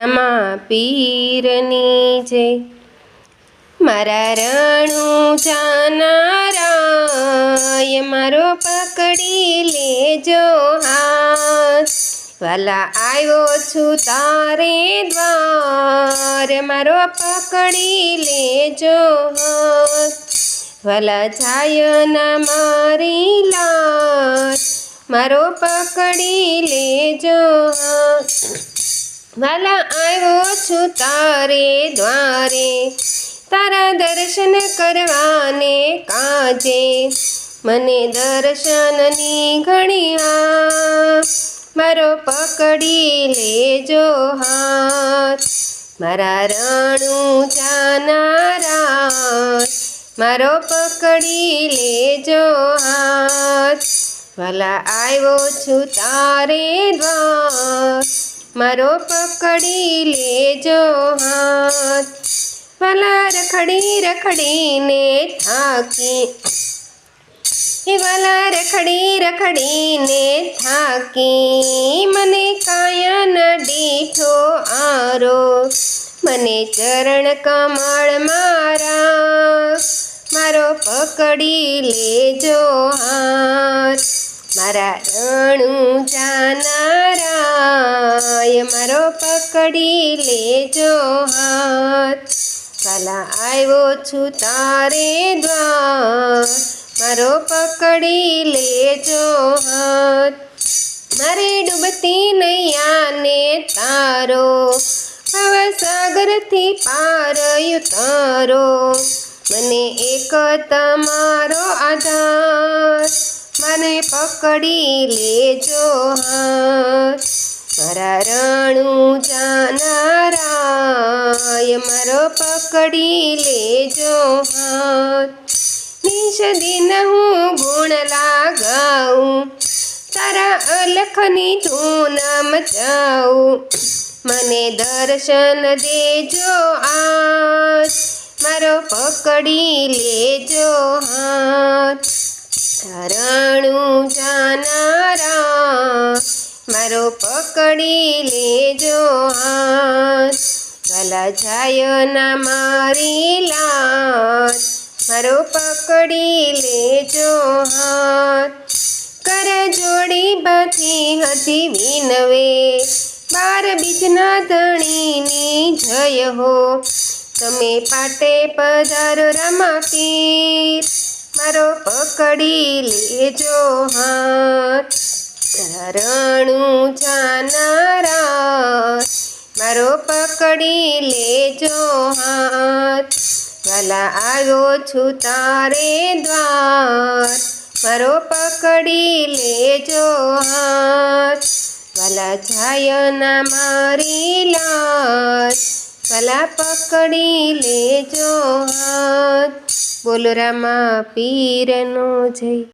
આમાં પીરની જય મારા રણું જાનારાય મારો પકડી લેજો હાથ. વાલા આવ્યો છું તારે દ્વાર, મારો પકડી લેજો હાથ. વાલા જાય ના મારી લાટ મારો પકડી લેજો હાથ. વાલા આવ્યો છું તારે દ્વારે. તારા દર્શન કરવાને કાજે. મને દર્શનની ઘણી હા મારો પકડી લેજો હાથ. મારા રણું જાનારા મારો પકડી લેજો હાથ. ભલા આવ્યો છું તારે દ્વાર મારો પકડી લેજો હાથ. વાલા રખડી રખડીને થાકી. વાલા રખડી રખડીને થાકી. મને કાયન દીઠો આરો. મને ચરણ કમળ મારા. મારો પકડી લેજો હાથ મારા રણું જાનારાય, મારો પકડી લેજો હાથ. કાલા આવ્યો છું તારે દ્વાર, મારો પકડી લેજો હાથ. મારે ડૂબતી નૈયાને તારો ભવસાગરથી પાર તારો. મને એક તમારો આધાર. પકડી લેજો. હાથ મારા રણું જાનારાય મારો પકડી લેજો. હાથ નિશ દિન હું ગુણ લાગાઉં તારા અલખની તું નામ જાઉં. મને દર્શન દેજો આ મારો પકડી લેજો. હાથ રણું જાનારા, મારો પકડી લેજો હાથ. વાલા જાય ના મારી લાત મારો પકડી લેજો હાથ. કર જોડી બાથી હતી વિનવે, બાર બીજના ધણીની જય હો. તમે પાટે પધારો રમા પીર મારો પકડી લેજો હાથ. રણું જાનારા, મારો પકડી લેજો હાથ. વાલા આવ્યો છું તારે દ્વાર, મારો પકડી લેજો હાથ. વાલા જાય ના મારી લાત વાલા પકડી લેજો હાથ. બોલો રામા પીરનો જય.